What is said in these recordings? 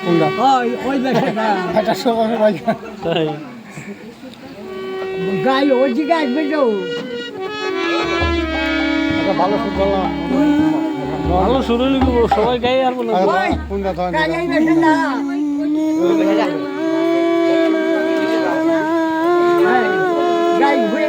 কোনটা ওই ওই বেটাটা এটা সবাই ভাই। তাই। গাই ওই দিকে আসবে তো এটা ভালো ফুটবল না। ভালো শুরু কি সবাই গায়ে আর বলে। কোনটা তো গাই হ্যাঁ, গাই ঘুরে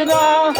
কৃষ্ণ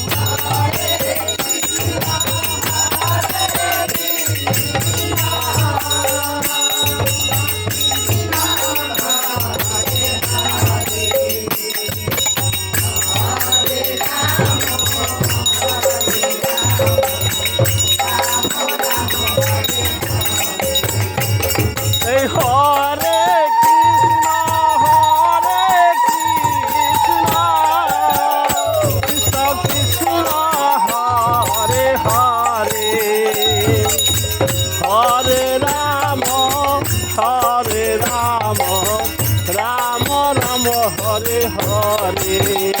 হরে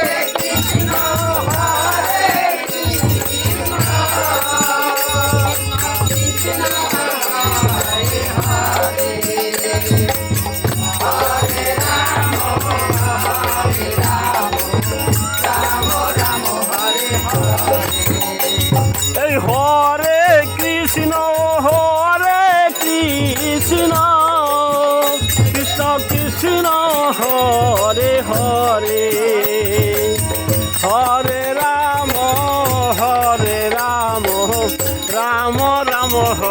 Oh.